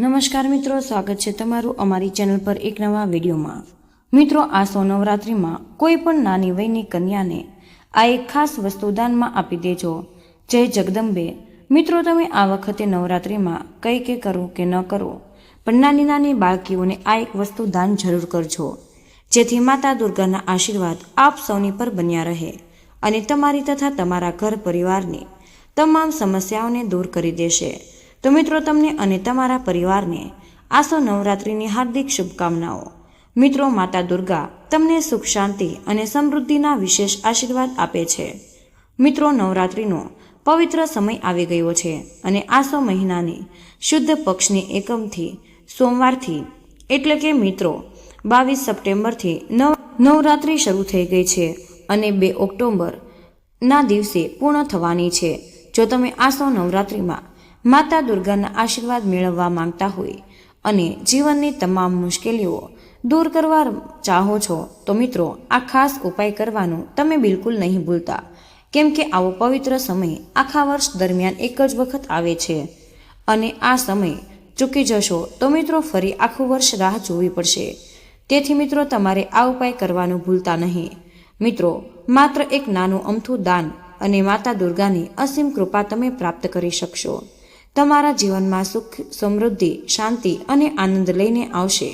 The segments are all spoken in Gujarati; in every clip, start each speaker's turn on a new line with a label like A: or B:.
A: નમસ્કાર મિત્રો, સ્વાગત છે તમારું અમારી ચેનલ પર એક નવા વિડીયોમાં. મિત્રો, આ સો નવરાત્રિમાં કોઈ પણ નાની વયની કન્યાને આ એક ખાસ વસ્તુ દાનમાં આપી દેજો. જય જગદંબે. મિત્રો, તમે આ વખતે નવરાત્રિમાં કંઈ કે કરવું કે ન કરવું, પણ નાની નાની બાળકીઓને આ એક વસ્તુ દાન જરૂર કરજો, જેથી માતા દુર્ગાના આશીર્વાદ આપ સૌની પર બન્યા રહે અને તમારી તથા તમારા ઘર પરિવારની તમામ સમસ્યાઓને દૂર કરી દેશે. તો મિત્રો તમને અને તમારા પરિવારને આસો નવરાત્રિની હાર્દિક શુભકામનાઓ. મિત્રો માતા દુર્ગા તમને સુખ શાંતિ અને સમૃદ્ધિના વિશેષ આશીર્વાદ આપે છે. મિત્રો નવરાત્રિનો પવિત્ર સમય આવી ગયો છે અને આસો મહિનાની શુદ્ધ પક્ષની એકમથી સોમવારથી એટલે કે મિત્રો બાવીસ સપ્ટેમ્બરથી નવ નવરાત્રિ શરૂ થઈ ગઈ છે અને બે ઓક્ટોબરના દિવસે પૂર્ણ થવાની છે. જો તમે આસો નવરાત્રિમાં માતા દુર્ગાના આશીર્વાદ મેળવવા માંગતા હોય અને જીવનની તમામ મુશ્કેલીઓ દૂર કરવા ચાહો છો, તો મિત્રો, આ ખાસ ઉપાય કરવાનું તમે બિલકુલ નહીં ભૂલતા. કેમ કે આવો પવિત્ર સમય આખા વર્ષ દરમિયાન એક જ વખત આવે છે અને આ સમય ચૂકી જશો, તો મિત્રો, ફરી આખું વર્ષ રાહ જોવી પડશે. તેથી મિત્રો, તમારે આ ઉપાય કરવાનું ભૂલતા નહીં. મિત્રો, માત્ર એક નાનું અમથું દાન અને માતા દુર્ગાની અસીમ કૃપા તમે પ્રાપ્ત કરી શકશો. તમારા જીવનમાં સુખ, સમૃદ્ધિ, શાંતિ અને આનંદ લઈને આવશે.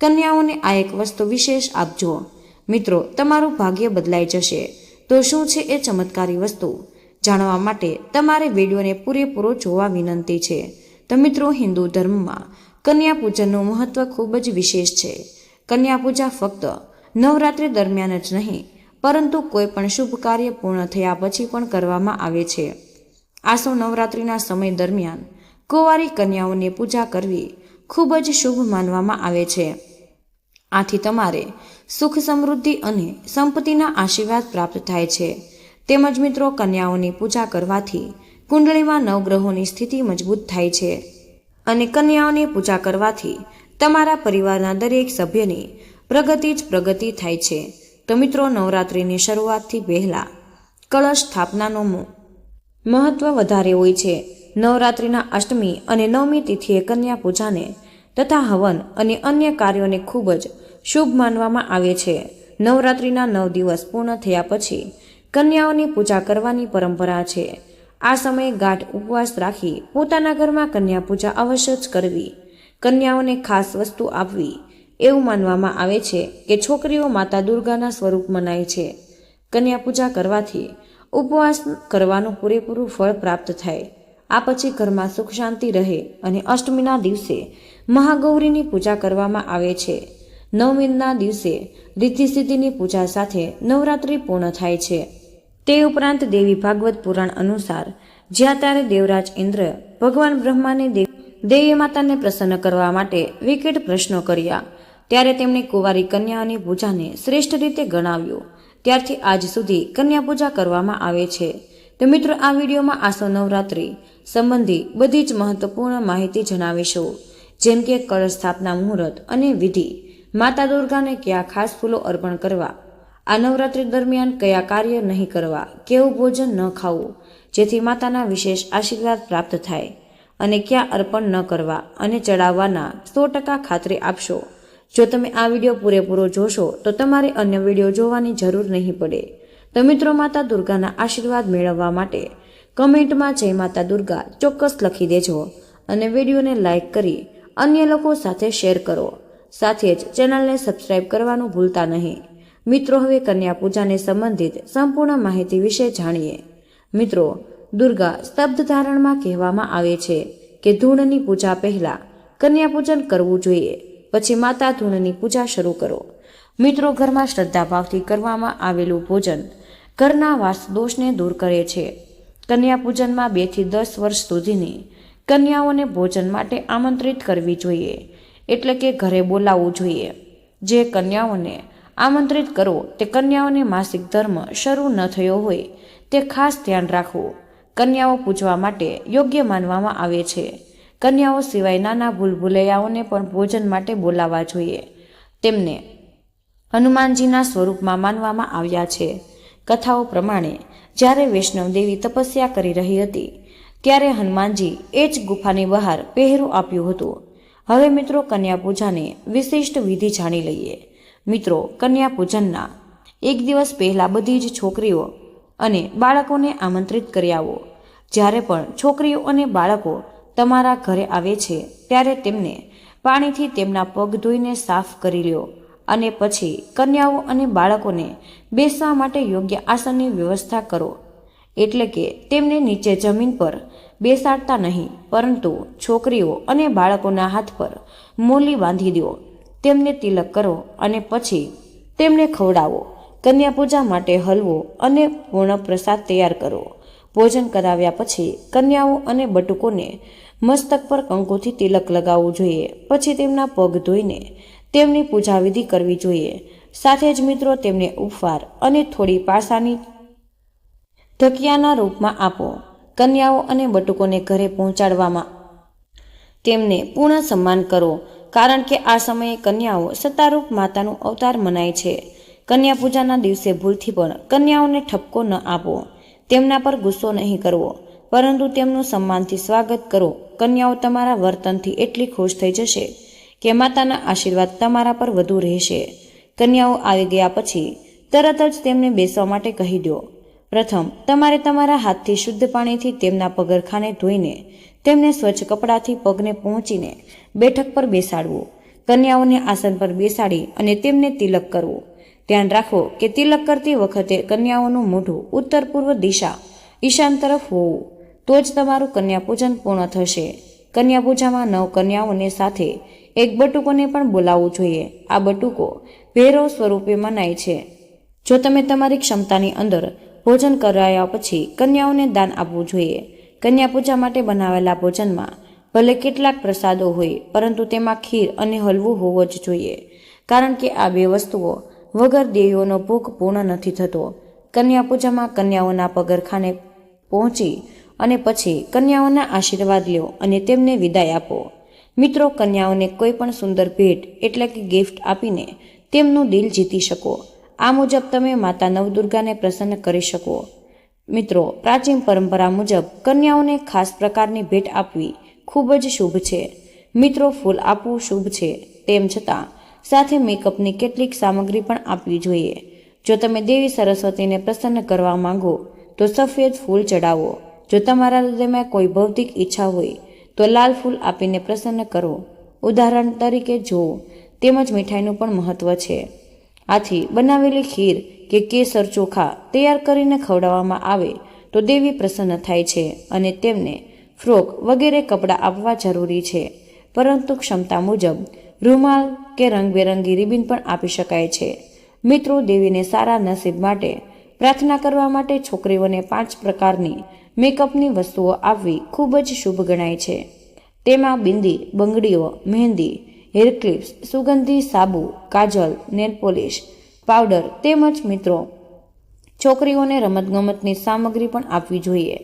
A: કન્યાઓને આ એક વસ્તુ વિશેષ આપજો મિત્રો, તમારું ભાગ્ય બદલાઈ જશે. તો શું છે એ ચમત્કારી વસ્તુ? જાણવા માટે તમારે વિડીયોને પૂરેપૂરો જોવા વિનંતી છે. તો મિત્રો, હિન્દુ ધર્મમાં કન્યા પૂજનનું મહત્વ ખૂબ જ વિશેષ છે. કન્યા પૂજા ફક્ત નવરાત્રિ દરમિયાન જ નહીં, પરંતુ કોઈ પણ શુભ કાર્ય પૂર્ણ થયા પછી પણ કરવામાં આવે છે. આસો નવરાત્રિના સમય દરમિયાન કુંવારી કન્યાઓની પૂજા કરવી ખૂબ જ શુભ માનવામાં આવે છે. આથી તમારે સુખ સમૃદ્ધિ અને સંપત્તિના આશીર્વાદ પ્રાપ્ત થાય છે. તેમજ મિત્રો, કન્યાઓની પૂજા કરવાથી કુંડળીમાં નવગ્રહોની સ્થિતિ મજબૂત થાય છે. અને કન્યાઓની પૂજા કરવાથી તમારા પરિવારના દરેક સભ્યની પ્રગતિ જ પ્રગતિ થાય છે. તો મિત્રો, નવરાત્રિની શરૂઆતથી પહેલાં કળશ સ્થાપનાનો મહત્વ વધારે હોય છે. નવરાત્રિના અષ્ટમી અને નવમી તિથિએ કન્યા પૂજાને તથા હવન અને અન્ય કાર્યોને ખૂબ જ શુભ માનવામાં આવે છે. નવરાત્રિના નવ દિવસ પૂર્ણ થયા પછી કન્યાઓની પૂજા કરવાની પરંપરા છે. આ સમયે ગાઢ ઉપવાસ રાખી પોતાના ઘરમાં કન્યા પૂજા અવશ્ય જ કરવી. કન્યાઓને ખાસ વસ્તુ આપવી એવું માનવામાં આવે છે કે છોકરીઓ માતા દુર્ગાના સ્વરૂપ મનાય છે. કન્યા પૂજા કરવાથી ઉપવાસ કરવાનું પૂરેપૂરું ફળ પ્રાપ્ત થાય. આ પછી ઘરમાં સુખ શાંતિ રહે અને અષ્ટમીના દિવસે મહાગૌરીની પૂજા કરવામાં આવે છે. નવમીના દિવસે રિદ્ધિ સિદ્ધિની પૂજા સાથે નવરાત્રિ પૂર્ણ થાય છે. તે ઉપરાંત દેવી ભાગવત પુરાણ અનુસાર જ્યાં ત્યારે દેવરાજ ઇન્દ્ર ભગવાન બ્રહ્માને દેવી માતાને પ્રસન્ન કરવા માટે વિકેટ પ્રશ્નો કર્યા, ત્યારે તેમણે કુંવારી કન્યાઓની પૂજાને શ્રેષ્ઠ રીતે ગણાવ્યું. ત્યારથી આજ સુધી કન્યા પૂજા કરવામાં આવે છે. તો મિત્રો, આ વિડીયોમાં આસો નવરાત્રિ સંબંધી બધી જ મહત્વપૂર્ણ માહિતી જણાવીશું. જેમ કે કળશ સ્થાપના મુહૂર્ત અને વિધિ. માતા દુર્ગાને કયા ખાસ ફૂલો અર્પણ કરવા? આ નવરાત્રિ દરમિયાન કયા કાર્ય નહીં કરવા? કેવું ભોજન ન ખાવું? જેથી માતાના વિશેષ આશીર્વાદ પ્રાપ્ત થાય. અને ક્યાં અર્પણ ન કરવા અને ચડાવવાના સો ટકા ખાતરી આપશો. જો તમે આ વીડિયો પૂરેપૂરો જોશો, તો તમારે અન્ય વીડિયો જોવાની જરૂર નહીં પડે. તો મિત્રો માતા દુર્ગાના આશીર્વાદ મેળવવા માટે કમેન્ટમાં જય માતા દુર્ગા ચોક્કસ લખી દેજો અને વિડીયોને લાઇક કરી અન્ય લોકો સાથે શેર કરો. સાથે જ ચેનલને સબસ્ક્રાઇબ કરવાનું ભૂલતા નહીં. મિત્રો, હવે કન્યા પૂજાને સંબંધિત સંપૂર્ણ માહિતી વિશે જાણીએ. મિત્રો, દુર્ગા સ્તબ્ધ ધારણમાં કહેવામાં આવે છે કે ધૂળની પૂજા પહેલાં કન્યા પૂજન કરવું જોઈએ. પછી માતા ધૂણની પૂજા શરૂ કરો. મિત્રો, ઘરમાં શ્રદ્ધાભાવથી કરવામાં આવેલું ભોજન ઘરના વાસ દોષને દૂર કરે છે. કન્યા પૂજનમાં બેથી દસ વર્ષ સુધીની કન્યાઓને ભોજન માટે આમંત્રિત કરવી જોઈએ. એટલે કે ઘરે બોલાવવું જોઈએ. જે કન્યાઓને આમંત્રિત કરો, તે કન્યાઓને માસિક ધર્મ શરૂ ન થયો હોય, તે ખાસ ધ્યાન રાખવું કન્યાઓ પૂજવા માટે યોગ્ય માનવામાં આવે છે. કન્યાઓ સિવાય નાના ભૂલભુલૈયાઓને પણ ભોજન માટે બોલાવવા જોઈએ. તેમને હનુમાનજીના સ્વરૂપમાં માનવામાં આવ્યા છે. કથાઓ પ્રમાણે, જ્યારે વૈષ્ણવ દેવી તપસ્યા કરી રહી હતી, ત્યારે હનુમાનજી એ જ ગુફાની બહાર પહેરું આપ્યું હતું. હવે મિત્રો કન્યા પૂજાની વિશિષ્ટ વિધિ જાણી લઈએ. મિત્રો, કન્યા પૂજનના એક દિવસ પહેલાં બધી જ છોકરીઓ અને બાળકોને આમંત્રિત કરી આવો. જ્યારે પણ છોકરીઓ અને બાળકો તમારા ઘરે આવે છે, ત્યારે તેમને પાણીથી તેમના પગ ધોઈને સાફ કરી લ્યો અને પછી કન્યાઓ અને બાળકોને બેસવા માટે યોગ્ય આસનની વ્યવસ્થા કરો. એટલે કે તેમને નીચે જમીન પર બેસાડતા નહીં, પરંતુ છોકરીઓ અને બાળકોના હાથ પર મૂલી બાંધી દો. તેમને તિલક કરો અને પછી તેમને ખવડાવો. કન્યા પૂજા માટે હલવો અને પૂર્ણ પ્રસાદ તૈયાર કરો. ભોજન કરાવ્યા પછી કન્યાઓ અને બટુકોને મસ્તક પર કંકુથી તિલક લગાવવું જોઈએ, પછી તેમના પગ ધોઈને તેમની પૂજા વિધિ કરવી જોઈએ. સાથે જ મિત્રો, તેમને ઉપહાર અને થોડી પાસાની ધકિયાના રૂપમાં આપો. કન્યાઓ અને બટુકોને ઘરે પહોંચાડવામાં તેમને પૂર્ણ સન્માન કરો, કારણ કે આ સમયે કન્યાઓ સત્તારૂપ માતાનું અવતાર મનાય છે. કન્યા પૂજાના દિવસે ભૂલથી પણ કન્યાઓને ઠપકો ન આપો. તેમના પર ગુસ્સો નહીં કરવો. પરંતુ તેમનું સન્માનથી સ્વાગત કરો. કન્યાઓ તમારા વર્તનથી એટલી ખુશ થઈ જશે કે માતાના આશીર્વાદ તમારા પર વધુ રહેશે. કન્યાઓ આવી ગયા પછી તરત જ તેમને બેસવા માટે કહી દો. પ્રથમ, તમારે તમારા હાથથી શુદ્ધ પાણીથી તેમના પગરખાને ધોઈને તેમને સ્વચ્છ કપડાથી પગને પહોંચીને બેઠક પર બેસાડવું. કન્યાઓને આસન પર બેસાડી અને તેમને તિલક કરવું. ધ્યાન રાખો કે તિલક કરતી વખતે કન્યાઓનું મોઢું ઉત્તર પૂર્વ દિશા, ઈશાન તરફ હોવું. તો જ તમારું કન્યા પૂજન પૂર્ણ થશે. કન્યા પૂજામાં નવ કન્યાઓને સાથે એક બટુકોને પણ બોલાવવું જોઈએ. આ બટુકો ભેરો સ્વરૂપે મનાય છે. જો તમે તમારી ક્ષમતાની અંદર ભોજન કરાયા પછી કન્યાઓને દાન આપવું જોઈએ. કન્યા પૂજા માટે બનાવેલા ભોજનમાં ભલે કેટલાક પ્રસાદો હોય, પરંતુ તેમાં ખીર અને હલવું હોવો જ જોઈએ. કારણ કે આ બે વસ્તુઓ વગર દેવીઓનો ભૂખ પૂર્ણ નથી થતો. કન્યા પૂજામાં કન્યાઓના પગરખાને પહોંચી અને પછી કન્યાઓના આશીર્વાદ લ્યો અને તેમને વિદાય આપો. મિત્રો, કન્યાઓને કોઈ પણ સુંદર ભેટ એટલે કે ગિફ્ટ આપીને તેમનું દિલ જીતી શકો. આ મુજબ તમે માતા નવદુર્ગાને પ્રસન્ન કરી શકો. મિત્રો, પ્રાચીન પરંપરા મુજબ કન્યાઓને ખાસ પ્રકારની ભેટ આપવી ખૂબ જ શુભ છે. મિત્રો, ફૂલ આપવું શુભ છે. તેમ છતાં, સાથે મેકઅપની કેટલીક સામગ્રી પણ આપવી જોઈએ. જો તમે દેવી સરસ્વતીને પ્રસન્ન કરવા માંગો, તો સફેદ ફૂલ ચડાવો જો તમારા હૃદયમાં કોઈ ભૌતિક ઈચ્છા હોય, તો લાલ ફૂલ આપીને પ્રસન્ન કરો. ઉદાહરણ તરીકે જુઓ, તેમજ મીઠાઈનું પણ મહત્વ છે. આથી બનાવેલી ખીર કે કેસર ચોખા તૈયાર કરીને ખવડાવવામાં આવે, તો દેવી પ્રસન્ન થાય છે અને તેમને ફ્રોક વગેરે કપડાં આપવા જરૂરી છે. પરંતુ ક્ષમતા મુજબ, રૂમાલ કે રંગબેરંગી રિબિન પણ આપી શકાય છે. મિત્રો દેવીને સારા નસીબ માટે પ્રાર્થના કરવા માટે છોકરીઓને પાંચ પ્રકારની મેકઅપની વસ્તુઓ આપવી ખૂબ જ શુભ ગણાય છે. તેમાં બિંદી, બંગડીઓ, મહેંદી, હેર ક્લિપ્સ, સુગંધી, સાબુ, કાજલ, નેલ પોલિશ, પાવડર તેમજ મિત્રો. છોકરીઓને રમતગમતની સામગ્રી પણ આપવી જોઈએ.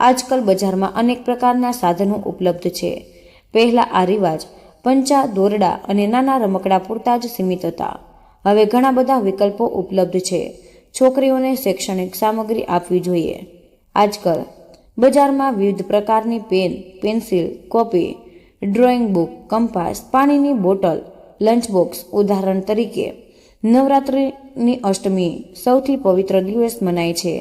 A: આજકાલ બજારમાં અનેક પ્રકારના સાધનો ઉપલબ્ધ છે. પહેલાં આ રિવાજ પંચા, દોરડા અને નાના રમકડા પૂરતા જ સીમિત હતા. હવે ઘણા બધા વિકલ્પો ઉપલબ્ધ છે. છોકરીઓને શૈક્ષણિક સામગ્રી આપવી જોઈએ. આજકાલ બજારમાં વિવિધ પ્રકારની pen, pencil, copy, drawing book, compass, પાણીની બોટલ, લંચ બોક્સ, ઉદાહરણ તરીકે, નવરાત્રિની અષ્ટમી સૌથી પવિત્ર દિવસ મનાય છે.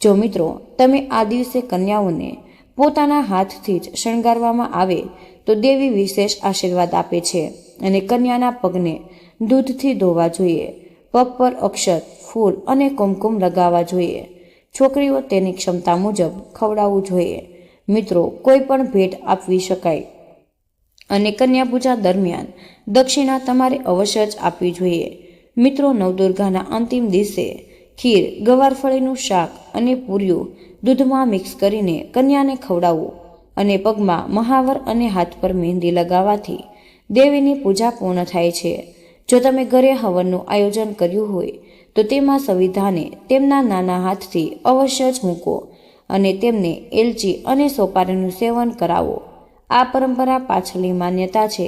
A: જો મિત્રો, તમે આ દિવસે કન્યાઓને પોતાના હાથથી જ શણગારવામાં આવે, તો દેવી વિશેષ આશીર્વાદ આપે છે અને કન્યાના પગને દૂધથી ધોવા જોઈએ, પગ પર અક્ષત, ફૂલ અને કુમકુમ લગાવવા જોઈએ. છોકરીઓ તેની ક્ષમતા મુજબ ખવડાવવું જોઈએ. મિત્રો, કોઈ પણ ભેટ આપવી શકાય. અને કન્યા પૂજા દરમિયાન દક્ષિણા તમારે અવશ્ય જ આપવી જોઈએ. મિત્રો, નવદુર્ગાના અંતિમ દિવસે ખીર, ગવારફળીનું શાક અને પૂર્યું દૂધમાં મિક્સ કરીને કન્યાને ખવડાવવું અને પગમાં મહાવર અને હાથ પર મહેંદી લગાવવાથી દેવીની પૂજા પૂર્ણ થાય છે. જો તમે ઘરે હવનનું આયોજન કર્યું હોય તો તેમાં સંવિધાને તેમના નાના હાથથી અવશ્ય જ મૂકો અને તેમને એલચી અને સોપારીનું સેવન કરાવો. આ પરંપરા પાછળની માન્યતા છે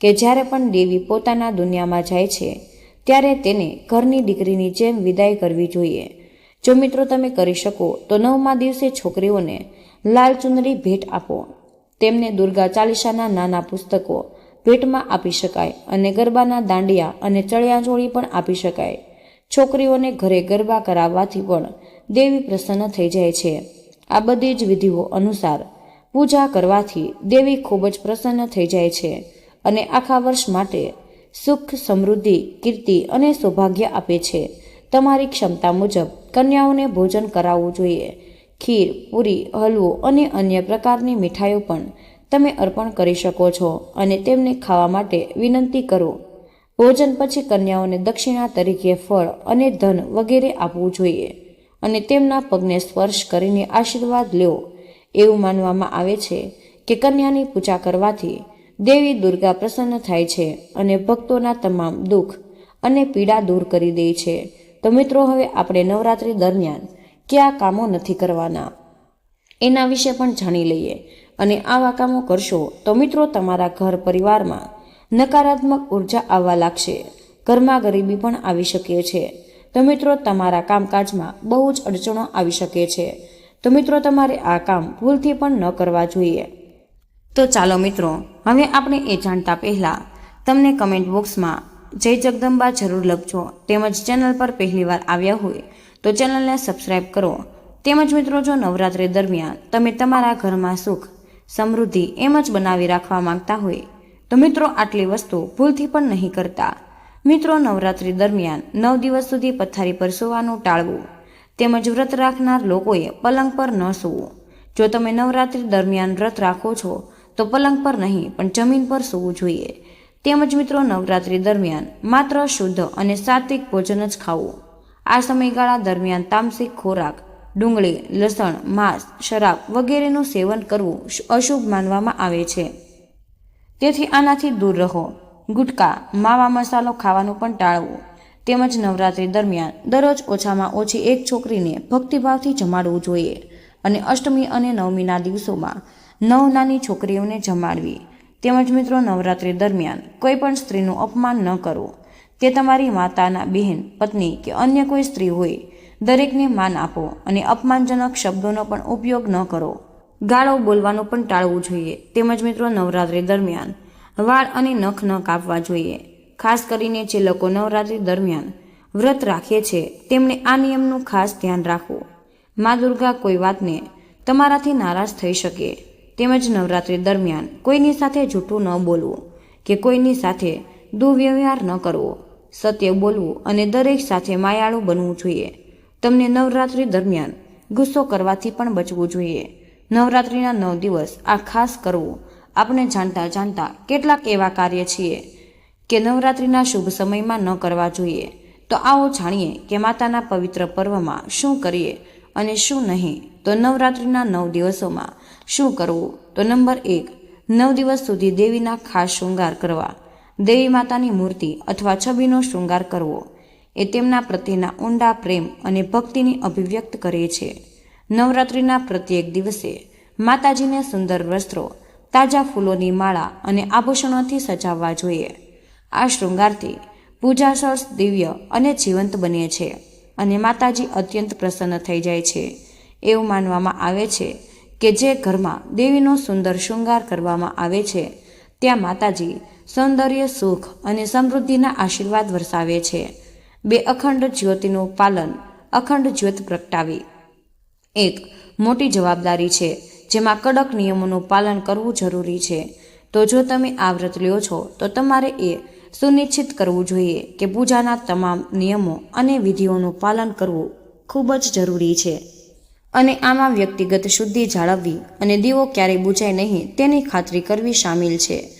A: કે જ્યારે પણ દેવી પોતાના દુનિયામાં જાય છે, ત્યારે તેને ઘરની દીકરીની જેમ વિદાય કરવી જોઈએ. જો મિત્રો તમે કરી શકો, તો નવમા દિવસે છોકરીઓને લાલ ચુંદડી ભેટ આપો. તેમને દુર્ગા ચાલીસાના નાના પુસ્તકો ભેટમાં આપી શકાય અને ગરબાના દાંડિયા અને ચળિયાચોળી પણ આપી શકાય. છોકરીઓને ઘરે ગરબા કરાવવાથી પણ દેવી પ્રસન્ન થઈ જાય છે. આ બધી જ વિધિઓ અનુસાર પૂજા કરવાથી દેવી ખૂબ જ પ્રસન્ન થઈ જાય છે અને આખા વર્ષ માટે સુખ, સમૃદ્ધિ, કીર્તિ અને સૌભાગ્ય આપે છે. તમારી ક્ષમતા મુજબ કન્યાઓને ભોજન કરાવવું જોઈએ. ખીર, પૂરી, હલવો અને અન્ય પ્રકારની મીઠાઈઓ પણ તમે અર્પણ કરી શકો છો અને તેમને ખાવા માટે વિનંતી કરો. ભોજન પછી કન્યાઓને દક્ષિણા તરીકે ફળ અને ધન વગેરે આપવું જોઈએ અને તેમના પગને સ્પર્શ કરીને આશીર્વાદ લેવો. એવું માનવામાં આવે છે કે કન્યાની પૂજા કરવાથી દેવી દુર્ગા પ્રસન્ન થાય છે અને ભક્તોના તમામ દુઃખ અને પીડા દૂર કરી દે છે. તો મિત્રો, હવે આપણે નવરાત્રિ દરમિયાન કયા કામો નથી કરવાના? એના વિશે પણ જાણી લઈએ અને આવા કામો કરશો તો મિત્રો, તમારા ઘર પરિવારમાં નકારાત્મક ઊર્જા આવવા લાગશે. ઘરમાં ગરીબી પણ આવી શકે છે. તો મિત્રો, તમારા કામકાજમાં બહુ જ અડચણો આવી શકે છે. તો મિત્રો, તમારે આ કામ ભૂલથી પણ ન કરવા જોઈએ. તો ચાલો મિત્રો, હવે આપણે એ જાણતા પહેલાં તમને કમેન્ટ બોક્સમાં જય જગદંબા જરૂર લખજો. તેમજ ચેનલ પર પહેલીવાર આવ્યા હોય, તો ચેનલને સબસ્ક્રાઈબ કરો. તેમજ મિત્રો, જો નવરાત્રિ દરમિયાન તમે તમારા ઘરમાં સુખ, સમૃદ્ધિ એમ જ બનાવી રાખવા માંગતા હોય તો મિત્રો, આટલી વસ્તુ ભૂલથી પણ નહીં કરતા. મિત્રો, નવરાત્રિ દરમિયાન નવ દિવસ સુધી પથારી પર સૂવાનું ટાળવું. તેમજ વ્રત રાખનાર લોકોએ પલંગ પર ન સૂવું. જો તમે નવરાત્રિ દરમિયાન વ્રત રાખો છો, તો પલંગ પર નહીં, પણ જમીન પર સૂવું જોઈએ. તેમજ મિત્રો, નવરાત્રિ દરમિયાન માત્ર શુદ્ધ અને સાત્વિક ભોજન જ ખાવું. આ સમયગાળા દરમિયાન તામસિક ખોરાક, ડુંગળી, લસણ, માંસ, શરાબ વગેરેનું સેવન કરવું અશુભ માનવામાં આવે છે. તેથી આનાથી દૂર રહો. ગુટકા, માવા મસાલો ખાવાનું પણ ટાળવું. તેમજ નવરાત્રિ દરમિયાન દરરોજ ઓછામાં ઓછી એક છોકરીને ભક્તિભાવથી જમાડવું જોઈએ. અને અષ્ટમી અને નવમીના દિવસોમાં નવ નાની છોકરીઓને જમાડવી. તેમજ મિત્રો, નવરાત્રિ દરમિયાન કોઈ પણ સ્ત્રીનું અપમાન ન કરવું તે તમારી માતાના બહેન, પત્ની કે અન્ય કોઈ સ્ત્રી હોય, દરેકને માન આપો અને અપમાનજનક શબ્દોનો પણ ઉપયોગ ન કરો. ગાળો બોલવાનું પણ ટાળવું જોઈએ. તેમજ મિત્રો, નવરાત્રિ દરમિયાન વાળ અને નખ ન કાપવા જોઈએ. ખાસ કરીને જે લોકો નવરાત્રિ દરમિયાન વ્રત રાખે છે તેમણે આ નિયમનું ખાસ ધ્યાન રાખવું. મા દુર્ગા કોઈ વાતને તમારાથી નારાજ થઈ શકે. તેમજ નવરાત્રિ દરમિયાન કોઈની સાથે જૂઠું ન બોલવું કે કોઈની સાથે દુર્વ્યવહાર ન કરવો. સત્ય બોલવું અને દરેક સાથે માયાળું બનવું જોઈએ. તમને નવરાત્રિ દરમિયાન ગુસ્સો કરવાથી પણ બચવું જોઈએ. નવરાત્રિના નવ દિવસ આ ખાસ કરવું. આપણે જાણતા જાણતા કેટલાક એવા કાર્ય છીએ કે નવરાત્રિના શુભ સમયમાં ન કરવા જોઈએ. તો આવો જાણીએ કે માતાના પવિત્ર પર્વમાં શું કરીએ અને શું નહીં. તો નવરાત્રિના નવ દિવસોમાં શું કરવું? તો નંબર એક, નવ દિવસ સુધી દેવીના ખાસ શૃંગાર કરવા. દેવી માતાની મૂર્તિ અથવા છબીનો શૃંગાર કરવો એ તેમના પ્રત્યેના ઊંડા પ્રેમ અને ભક્તિની અભિવ્યક્ત કરે છે. નવરાત્રિના પ્રત્યેક દિવસે માતાજીને સુંદર વસ્ત્રો, તાજા ફૂલોની માળા અને આભૂષણોથી સજાવવા જોઈએ. આ શૃંગારથી પૂજા સર્સ, દિવ્ય અને જીવંત બને છે અને માતાજી અત્યંત પ્રસન્ન થઈ જાય છે. એવું માનવામાં આવે છે કે જે ઘરમાં દેવીનો સુંદર શૃંગાર કરવામાં આવે છે, ત્યાં માતાજી સૌંદર્ય, સુખ અને સમૃદ્ધિના આશીર્વાદ વરસાવે છે. બે અખંડ જ્યોતિનું પાલન અખંડ જ્યોત પ્રગટાવી એક મોટી જવાબદારી છે, જેમાં કડક નિયમોનું પાલન કરવું જરૂરી છે. તો જો તમે આ વ્રત લ્યો છો, તો તમારે એ સુનિશ્ચિત કરવું જોઈએ કે પૂજાના તમામ નિયમો અને વિધિઓનું પાલન કરવું ખૂબ જ જરૂરી છે. અને આમાં વ્યક્તિગત શુદ્ધિ જાળવવી અને દીવો ક્યારેય બુજાય નહીં તેની ખાતરી કરવી સામેલ છે.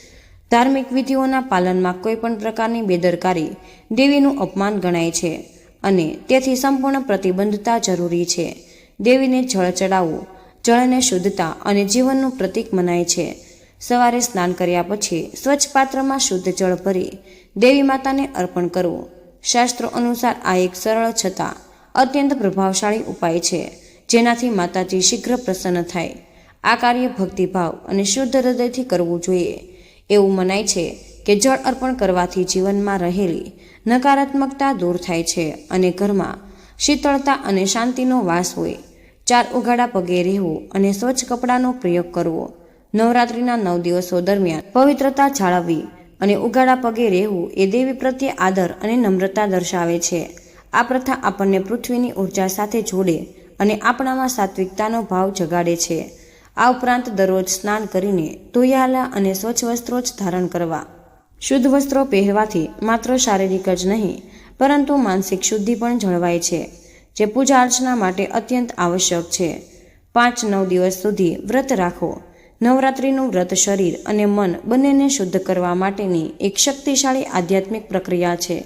A: ધાર્મિક વિધિઓના પાલનમાં કોઈ પણ પ્રકારની બેદરકારી દેવીનું અપમાન ગણાય છે અને તેથી સંપૂર્ણ પ્રતિબંધતા જરૂરી છે. દેવીને જળ ચડાવવું જળને શુદ્ધતા અને જીવનનું પ્રતીક મનાય છે. સવારે સ્નાન કર્યા પછી સ્વચ્છ પાત્રમાં શુદ્ધ જળ ભરી દેવી માતાને અર્પણ કરવું શાસ્ત્રો અનુસાર આ એક સરળ છતાં અત્યંત પ્રભાવશાળી ઉપાય છે, જેનાથી માતાજી શીઘ્ર પ્રસન્ન થાય. આ કાર્ય ભક્તિભાવ અને શુદ્ધ હૃદયથી કરવું જોઈએ. એવું મનાય છે કે જળ અર્પણ કરવાથી જીવનમાં રહેલી નકારાત્મકતા દૂર થાય છે અને ઘરમાં શીતળતા અને શાંતિનો વાસ હોય. ચાર ઉગાડા પગે રહેવું અને સ્વચ્છ કપડાનો પ્રયોગ કરવો. નવરાત્રિના નવ દિવસો દરમિયાન પવિત્રતા જાળવવી અને ઉગાડા પગે રહેવું એ દેવી પ્રત્યે આદર અને નમ્રતા દર્શાવે છે. આ પ્રથા આપણને પૃથ્વીની ઊર્જા સાથે જોડે અને આપણામાં સાત્વિકતાનો ભાવ જગાડે છે. આ ઉપરાંત દરરોજ સ્નાન કરીને તોયાલા અને સ્વચ્છ વસ્ત્રો જ ધારણ કરવા. શુદ્ધ વસ્ત્રો પહેરવાથી માત્ર શારીરિક જ નહીં, પરંતુ માનસિક શુદ્ધિ પણ જળવાય છે. જે પૂજા અર્ચના માટે અત્યંત આવશ્યક છે. પાંચ નવ દિવસ સુધી વ્રત રાખો. નવરાત્રિનું વ્રત શરીર અને મન બંનેને શુદ્ધ કરવા માટેની એક શક્તિશાળી આધ્યાત્મિક પ્રક્રિયા છે.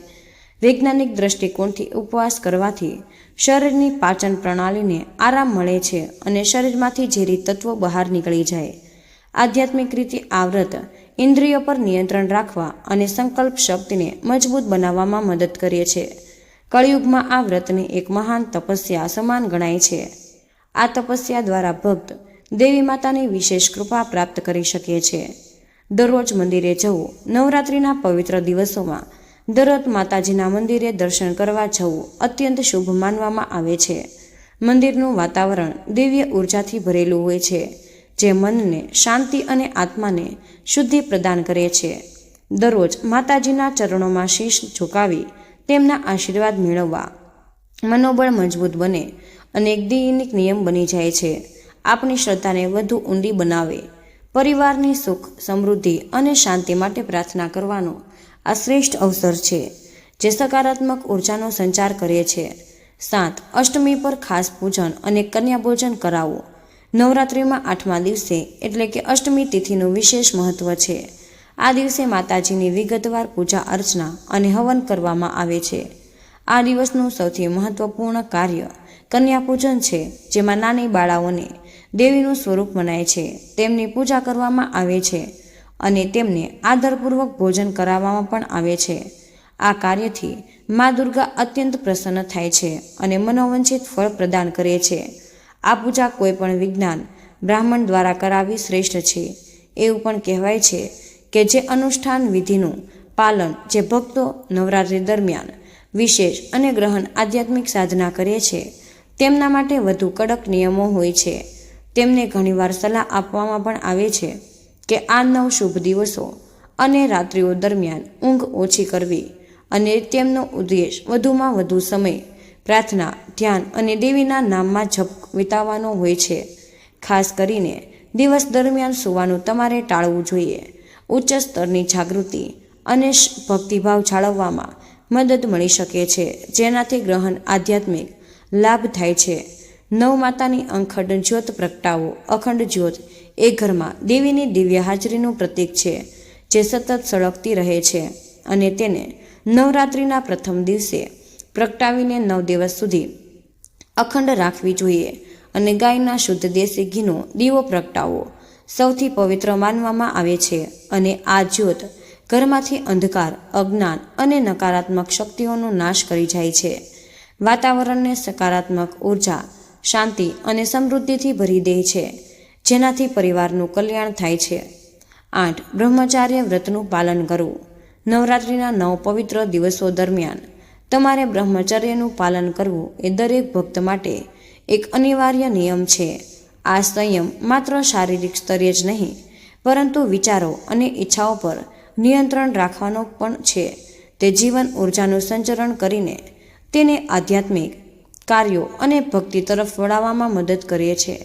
A: વૈજ્ઞાનિક દ્રષ્ટિકોણથી ઉપવાસ કરવાથી શરીરની પાચન પ્રણાલીને આરામ મળે છે અને શરીરમાંથી ઝેરી તત્વો બહાર નીકળી જાય. આધ્યાત્મિક રીતે આ વ્રત ઇન્દ્રિયો પર નિયંત્રણ રાખવા અને સંકલ્પ શક્તિને મજબૂત બનાવવામાં મદદ કરે છે. કળિયુગમાં આ વ્રતને એક મહાન તપસ્યા સમાન ગણાય છે. આ તપસ્યા દ્વારા ભક્ત દેવી માતાની વિશેષ કૃપા પ્રાપ્ત કરી શકે છે. દરરોજ મંદિરે જવું, નવરાત્રિના પવિત્ર દિવસોમાં દરરોજ માતાજીના મંદિરે દર્શન કરવા જવું અત્યંત શુભ માનવામાં આવે છે. મંદિરનું વાતાવરણ દિવ્ય ઉર્જાથી ભરેલું હોય છે, જે મનને શાંતિ અને આત્માને શુદ્ધિ પ્રદાન કરે છે. દરરોજ માતાજીના ચરણોમાં શીશ ઝુકાવી તેમના આશીર્વાદ મેળવવા. મનોબળ મજબૂત બને અને એક દૈનિક નિયમ બની જાય છે. આપણી શ્રદ્ધાને વધુ ઊંડી બનાવે. પરિવારની સુખ, સમૃદ્ધિ અને શાંતિ માટે પ્રાર્થના કરવાનો આ શ્રેષ્ઠ અવસર છે, જે સકારાત્મક ઉર્જાનો સંચાર કરે છે. સાત, અષ્ટમી પર ખાસ પૂજન અને કન્યા ભોજન કરાવો. નવરાત્રિમાં આઠમા દિવસે એટલે કે અષ્ટમી તિથિનું વિશેષ મહત્વ છે. આ દિવસે માતાજીની વિગતવાર પૂજા અર્ચના અને હવન કરવામાં આવે છે. આ દિવસનું સૌથી મહત્વપૂર્ણ કાર્ય કન્યા પૂજન છે, જેમાં નાની બાળાઓને દેવીનું સ્વરૂપ મનાય છે. તેમની પૂજા કરવામાં આવે છે અને તેમને આદરપૂર્વક ભોજન કરાવવામાં પણ આવે છે. આ કાર્યથી મા દુર્ગા અત્યંત પ્રસન્ન થાય છે અને મનોવંચિત ફળ પ્રદાન કરે છે. આ પૂજા કોઈપણ વિજ્ઞાન બ્રાહ્મણ દ્વારા કરાવી શ્રેષ્ઠ છે, એવું પણ કહેવાય છે કે જે અનુષ્ઠાન વિધિનું પાલન જે ભક્તો નવરાત્રિ દરમિયાન વિશેષ અને ગ્રહણ આધ્યાત્મિક સાધના કરે છે, તેમના માટે વધુ કડક નિયમો હોય છે. તેમને ઘણીવાર સલાહ આપવામાં પણ આવે છે કે આ નવ શુભ દિવસો અને રાત્રિઓ દરમિયાન ઊંઘ ઓછી કરવી અને તેમનો ઉદ્દેશ વધુમાં વધુ સમય, પ્રાર્થના, ધ્યાન અને દેવીના નામમાં જપ વિતાવવાનો હોય છે. ખાસ કરીને દિવસ દરમિયાન સૂવાનું તમારે ટાળવું જોઈએ. ઉચ્ચ સ્તરની જાગૃતિ અને ભક્તિભાવ જાળવવામાં મદદ મળી શકે છે. જેનાથી ગ્રહણ આધ્યાત્મિક લાભ થાય છે. નવ માતાની અંખંડ જ્યોત પ્રગટાવો. અખંડ જ્યોત એ ઘરમાં દેવીની દિવ્ય હાજરીનું પ્રતીક છે, જે સતત સળગતી રહે છે અને તેને નવરાત્રિના પ્રથમ દિવસે પ્રગટાવીને નવ દિવસ સુધી અખંડ રાખવી જોઈએ અને ગાયના શુદ્ધ દેશી ઘીનો દીવો પ્રગટાવો. સૌથી પવિત્ર માનવામાં આવે છે અને આ જ્યોત ઘરમાંથી અંધકાર, અજ્ઞાન અને નકારાત્મક શક્તિઓનો નાશ કરી જાય છે. વાતાવરણને સકારાત્મક ઊર્જા, શાંતિ અને સમૃદ્ધિથી ભરી દે છે, જેનાથી પરિવારનું કલ્યાણ થાય છે. આઠ, બ્રહ્મચાર્ય વ્રતનું પાલન કરવું. નવરાત્રિના નવ પવિત્ર દિવસો દરમિયાન તમારે બ્રહ્મચર્યનું પાલન કરવું એ દરેક ભક્ત માટે એક અનિવાર્ય નિયમ છે. આ સંયમ માત્ર શારીરિક સ્તરે જ નહીં, પરંતુ વિચારો અને ઈચ્છાઓ પર નિયંત્રણ રાખવાનો પણ છે. તે જીવન ઉર્જાનું સંચરણ કરીને તેને આધ્યાત્મિક કાર્યો અને ભક્તિ તરફ વળાવવામાં મદદ કરીએ છે.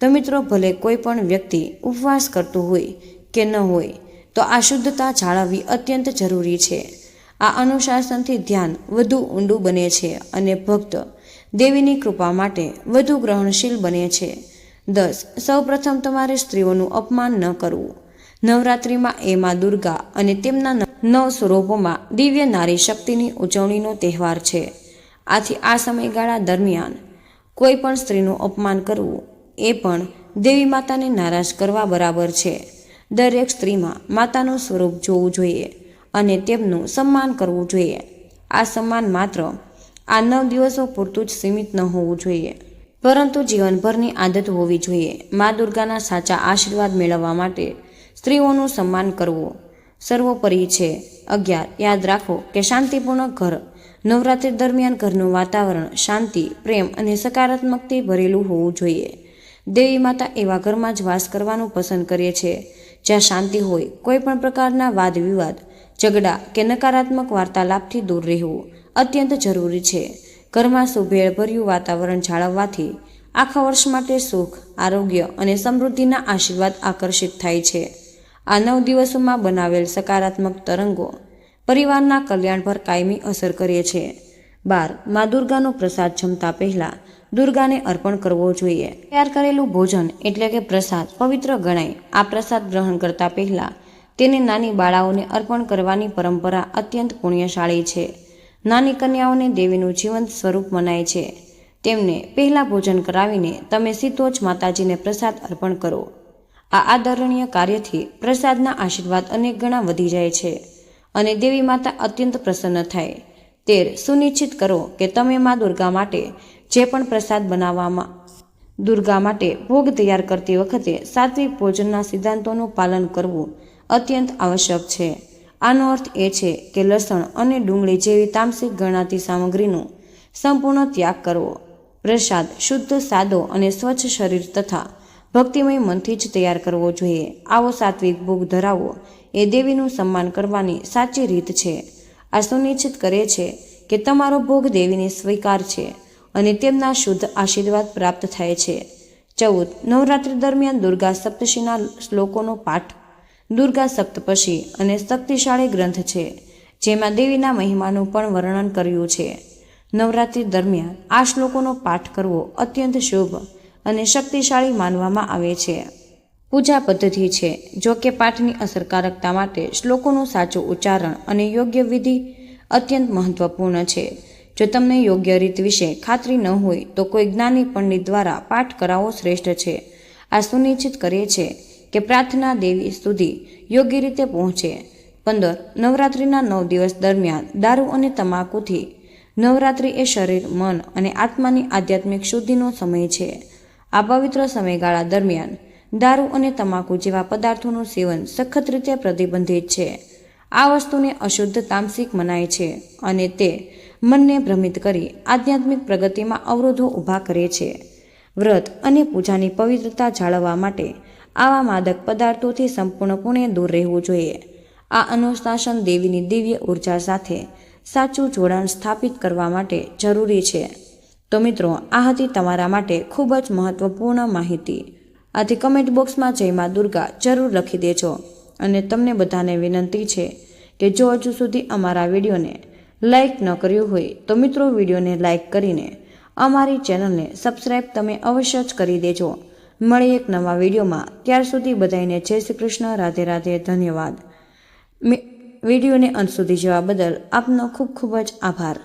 A: તો મિત્રો, ભલે કોઈ પણ વ્યક્તિ ઉપવાસ કરતું હોય કે ન હોય, તો આ શુદ્ધતા જાળવવી અત્યંત જરૂરી છે. આ અનુશાસનથી ધ્યાન વધુ ઊંડું બને છે અને ભક્ત દેવીની કૃપા માટે વધુ ગ્રહણશીલ બને છે. દસ. સૌપ્રથમ તમારે સ્ત્રીઓનું અપમાન ન કરવું. નવરાત્રિમાં એ માં દુર્ગા અને તેમના નવ સ્વરૂપોમાં દિવ્ય નારી શક્તિની ઉજવણીનો તહેવાર છે. આથી આ સમયગાળા દરમિયાન કોઈ પણ સ્ત્રીનું અપમાન કરવું એ પણ દેવી માતાને નારાજ કરવા બરાબર છે. દરેક સ્ત્રીમાં માતાનું સ્વરૂપ જોવું જોઈએ અને તેમનું સન્માન કરવું જોઈએ. આ સન્માન માત્ર આ નવ દિવસો પૂરતું જ સીમિત ન હોવું જોઈએ. પરંતુ જીવનભરની આદત હોવી જોઈએ. મા દુર્ગાના સાચા આશીર્વાદ મેળવવા માટે સ્ત્રીઓનું સન્માન કરવું સર્વોપરી છે. અગિયાર, યાદ રાખો કે શાંતિપૂર્ણ ઘર, નવરાત્રિ દરમિયાન ઘરનું વાતાવરણ, શાંતિ, પ્રેમ અને સકારાત્મકથી ભરેલું હોવું જોઈએ. દેવી માતા એવા ઘરમાં જ વાસ કરવાનું પસંદ કરે છે. જ્યાં શાંતિ હોય, કોઈ પણ પ્રકારના વાદ વિવાદ ઝઘડા કે નકારાત્મક વાર્તાલાપથી દૂર રહેવું અત્યંત જરૂરી છે. ઘરમાં સુભેળભર્યું વાતાવરણ જાળવવાથી આખા વર્ષ માટે સુખ, આરોગ્ય અને સમૃદ્ધિના આશીર્વાદ આકર્ષિત થાય છે. આ નવ દિવસોમાં બનાવેલ સકારાત્મક તરંગો પરિવારના કલ્યાણ પર કાયમી અસર કરે છે. બાર, મા દુર્ગાનો પ્રસાદ જમતા પહેલા દુર્ગાને અર્પણ કરવો જોઈએ. તૈયાર કરેલું ભોજન એટલે કે પ્રસાદ પવિત્ર ગણાય. આ પ્રસાદ ગ્રહણ કરતા પહેલા તેને નાની બાળાઓને અર્પણ કરવાની પરંપરા અત્યંત પુણ્યશાળી છે. નાની કન્યાઓને દેવીનું જીવંત સ્વરૂપ મનાય છે. તેમને પહેલાં ભોજન કરાવીને તમે સીધો જ માતાજીને પ્રસાદ અર્પણ કરો. આ આદરણીય કાર્યથી પ્રસાદના આશીર્વાદ અનેક ગણા વધી જાય છે અને દેવી માતા અત્યંત પ્રસન્ન થાય. તેર, સુનિશ્ચિત કરો કે તમે મા દુર્ગા માટે જે પણ પ્રસાદ બનાવવામાં દુર્ગા માટે ભોગ તૈયાર કરતી વખતે સાત્વિક ભોજનના સિદ્ધાંતોનું પાલન કરવું અત્યંત આવશ્યક છે. આનો અર્થ એ છે કે લસણ અને ડુંગળી જેવી તામસિક ગણાતી સામગ્રીનો સંપૂર્ણ ત્યાગ કરવો. પ્રસાદ શુદ્ધ, સાદો અને સ્વચ્છ શરીર તથા ભક્તિમય મનથી જ તૈયાર કરવો જોઈએ. આવો સાત્વિક ભોગ ધરાવવો એ દેવીનું સન્માન કરવાની સાચી રીત છે. આ સુનિશ્ચિત કરે છે કે તમારો ભોગ દેવીને સ્વીકાર છે અને તેમના શુદ્ધ આશીર્વાદ પ્રાપ્ત થાય છે. ચૌદ. નવરાત્રિ દરમિયાન દુર્ગા સપ્તશીના શ્લોકોનો પાઠ દુર્ગા સપ્તપશી અને શક્તિશાળી ગ્રંથ છે, જેમાં દેવીના મહિમાનું પણ વર્ણન કર્યું છે. નવરાત્રિ દરમિયાન આ શ્લોકોનો પાઠ કરવો અત્યંત શુભ અને શક્તિશાળી માનવામાં આવે છે. પૂજા પદ્ધતિ છે, જો કે પાઠની અસરકારકતા માટે શ્લોકોનું સાચું ઉચ્ચારણ અને યોગ્ય વિધિ અત્યંત મહત્વપૂર્ણ છે. જો તમને યોગ્ય રીત વિશે ખાતરી ન હોય, તો કોઈ જ્ઞાની પંડિત દ્વારા પાઠ કરાવવો શ્રેષ્ઠ છે. આ સુનિશ્ચિત કરે છે કે પ્રાર્થના દેવી સુધી યોગ્ય રીતે પહોંચે. પંદર, નવરાત્રિના નવ દિવસ દરમિયાન દારૂ અને તમાકુથી. નવરાત્રિ એ શરીર, મન અને આત્માની આધ્યાત્મિક શુદ્ધિનો સમય છે. આ પવિત્ર સમયગાળા દરમિયાન દારૂ અને તમાકુ જેવા પદાર્થોનું સેવન સખત રીતે પ્રતિબંધિત છે. આ વસ્તુને અશુદ્ધ તામસિક મનાય છે અને તે મનને ભ્રમિત કરી આધ્યાત્મિક પ્રગતિમાં અવરોધો ઊભા કરે છે. વ્રત અને પૂજાની પવિત્રતા જાળવવા માટે આવા માદક પદાર્થોથી સંપૂર્ણપણે દૂર રહેવું જોઈએ. આ અનુશાસન દેવીની દિવ્ય ઊર્જા સાથે સાચું જોડાણ સ્થાપિત કરવા માટે જરૂરી છે. તો મિત્રો, આ હતી તમારા માટે ખૂબ જ મહત્વપૂર્ણ માહિતી. આથી કમેન્ટ બોક્સમાં જય મા દુર્ગા જરૂર લખી દેજો. અને તમને બધાને વિનંતી છે કે જો હજુ સુધી અમારા વિડીયોને લાઇક ન કર્યું હોય, તો મિત્રો વિડીયોને લાઇક કરીને અમારી ચેનલને સબસ્ક્રાઈબ તમે અવશ્ય જ કરી દેજો. મળી એક નવા વિડીયોમાં. ત્યાર સુધી બધાને જય શ્રી કૃષ્ણ, રાધે રાધે, ધન્યવાદ. વિડીયોને અંત સુધી જોવા બદલ આપનો ખૂબ ખૂબ જ આભાર.